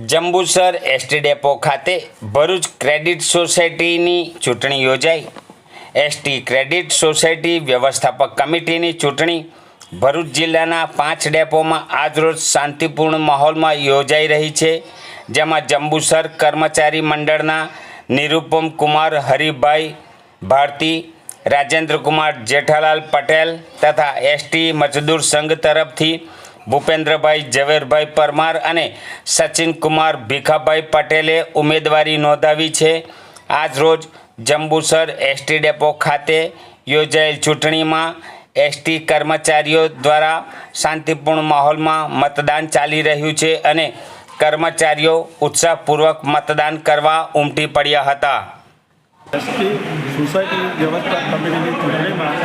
Jambusar ST depot ખાતે Bharuch credit સોસાયટીની ચૂંટણી યોજાઈ. એસટી ક્રેડિટ સોસાયટી વ્યવસ્થાપક કમિટીની ચૂંટણી ભરૂચ જિલ્લાના પાંચ ડેપોમાં આજરોજ શાંતિપૂર્ણ માહોલમાં યોજાઈ રહી છે, જેમાં જંબુસર કર્મચારી મંડળના નિરુપમ કુમાર હરિભાઈ ભારતી, રાજેન્દ્રકુમાર જેઠાલાલ પટેલ તથા એસટી મજદૂર સંઘ તરફથી ભૂપેન્દ્રભાઈ, ઝવેરભાઈ પરમાર અને સચિનકુમાર ભીખાભાઈ પટેલે ઉમેદવારી નોંધાવી છે. આજરોજ જંબુસર એસટી ડેપો ખાતે યોજાયેલ ચૂંટણીમાં એસટી કર્મચારીઓ દ્વારા શાંતિપૂર્ણ માહોલમાં મતદાન ચાલી રહ્યું છે અને કર્મચારીઓ ઉત્સાહપૂર્વક મતદાન કરવા ઉમટી પડ્યા હતા. સોસાયટી વ્યવસ્થા કમિટીની ચૂંટણીમાં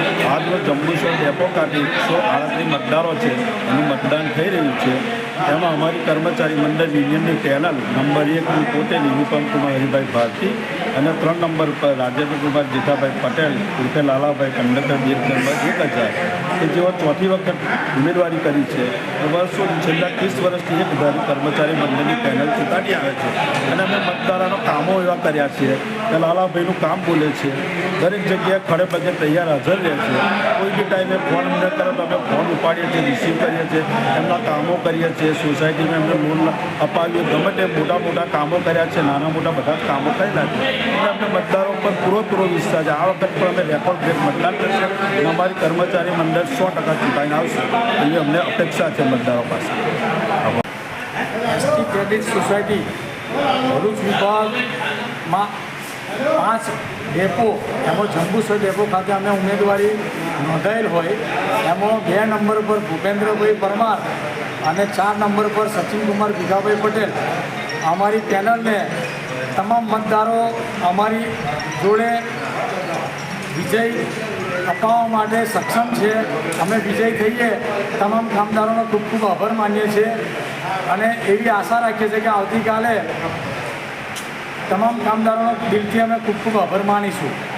આજરોજ જંબુસર ડેપો કાઢી એકસો આડત્રીસ મતદારો છે, એનું મતદાન થઈ રહ્યું છે. એમાં અમારી કર્મચારી મંડળ યુનિયનની પેનલ નંબર એકની પોતે નિરૂપમ કુમાર હરિભાઈ ભારતી અને ત્રણ નંબર પર રાજેન્દ્ર કુમાર જીઠાભાઈ પટેલ, ઉર્ફે લાલાભાઈ કંડક્ટર બે નંબર એક હજાર. કે જેઓ ચોથી વખત ઉમેદવારી કરી છે વર્ષો છેલ્લા ત્રીસ વર્ષથી એક કર્મચારી મંડળની પેનલ ચૂંટાડી આવે છે. અને અમે મતદારોના કામો એવા કર્યા છીએ કે લાલાભાઈનું કામ બોલે છે. દરેક જગ્યાએ ખડે પગે તૈયાર હાજર રહે છે. કોઈ બી ટાઈમે ફોન ન કરે અમે ફોન ઉપાડીએ છીએ રિસીવ કરીએ છીએ, એમના કામો કરીએ છીએ. સોસાયટીમાં એમને લોન અપાવીએ. ગમે તે મોટા મોટા કામો કર્યા છે નાના મોટા બધા જ કામો કરેલા છે. એટલે અમને મતદારો પર પૂરેપૂરો પૂરો વિશ્વાસ છે. આ વખત પણ અમે રેકોર્ડ બ્રેક મતદાન કરશે. અમારી કર્મચારી મંડળ સો ટકા ચૂંટાઈને આવશે. એવી અમને અપેક્ષા છે મતદારો પાસે. એસટી ક્રેડિટ સોસાયટી, ભરૂચ વિભાગમાં પાંચ ડેપો, એમાં જંબુસર ડેપો ખાતે અમે ઉમેદવારી નોંધાયેલ હોય. એમાં બે નંબર પર ભૂપેન્દ્રભાઈ પરમાર અને ચાર નંબર પર સચિનકુમાર ભીખાભાઈ પટેલ. અમારી પેનલને તમામ મતદારો અમારી જોડે વિજય અપાવવા માટે સક્ષમ છે. અમે વિજય થઈએ. તમામ કામદારોનો ખૂબ ખૂબ આભાર માનીએ છીએ. અને એવી આશા રાખીએ છીએ કે આવતીકાલે તમામ કામદારોનો દિલથી અમે ખૂબ ખૂબ આભાર માનીશું.